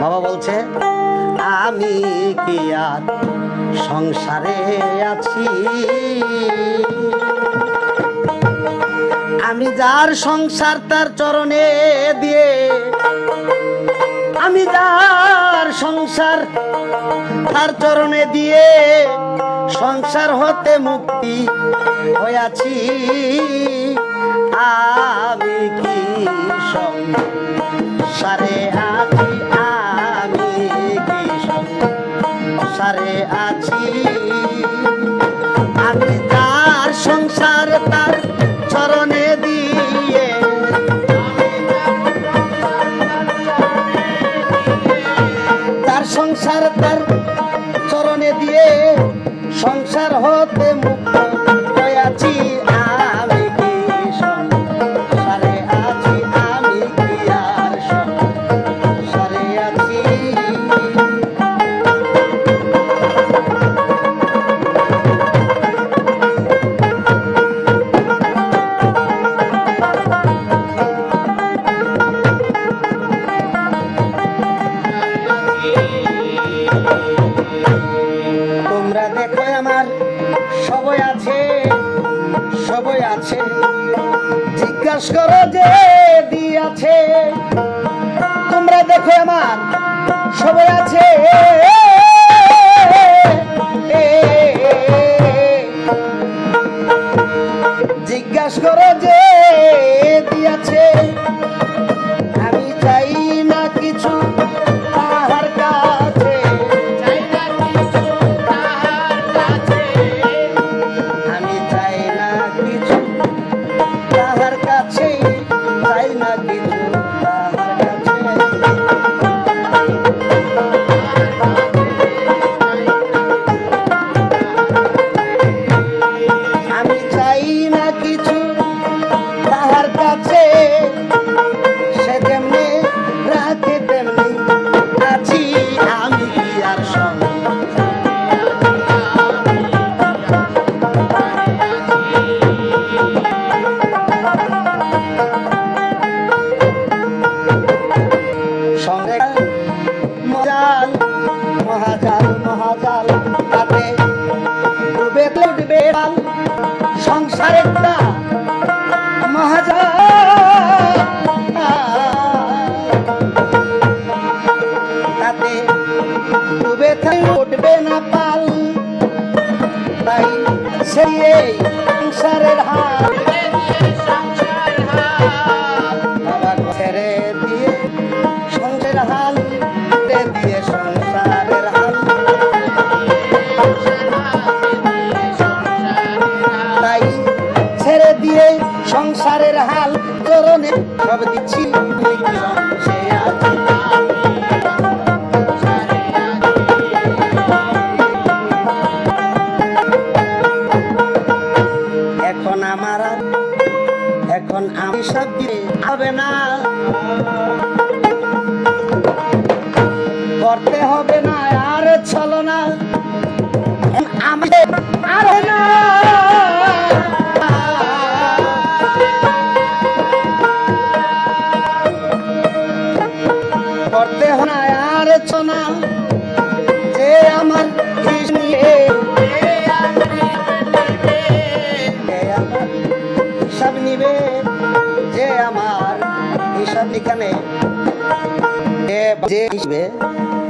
বাবা বলছে, আমি কি আর সংসারে আছি? আমি যার সংসার তার চরণে দিয়ে, আমি যার সংসার তার চরণে দিয়ে সংসার হতে মুক্তি হইয়াছি আমি কি আছি, আমি কি আছি। আমি তার সংসার তার চরণে দিয়ে। তার সংসার তার চরণে দিয়ে সংসার হতে মুক্ত হয়েছি সবই আছে সবই আছে। জিজ্ঞাসা করো যে দিয়াছে তোমরা দেখো আমার সবই আছে। জিজ্ঞাসা করো যে দিয়াছে সংসারের ছেড়ে দিয়ে হাল দিয়ে সংসারের হাল। তাই ছেড়ে সংসারের হাল সব দিচ্ছি। সব দিয়ে হবে না। করতে হবে না, আর চলো না। আমি আর না। করতে না, আর যে এখানে যে- হিসবে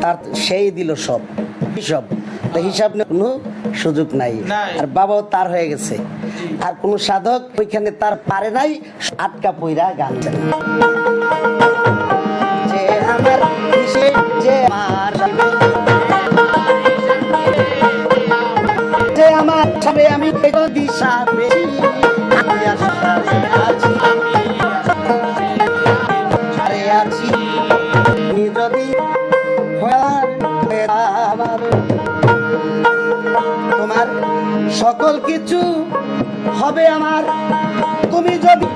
তার সেই দিল সব হিসাব। হিসাব কোনো সুযোগ নাই। নাই। আর বাবাও তার হয়ে গেছে। আর কোন সাধক ওইখানে তার পারে নাই আটকা পইরা গান যে আমার যে আমার যে আমার আমি দিশা তোমার সকল কিছু হবে আমার। তুমি যদি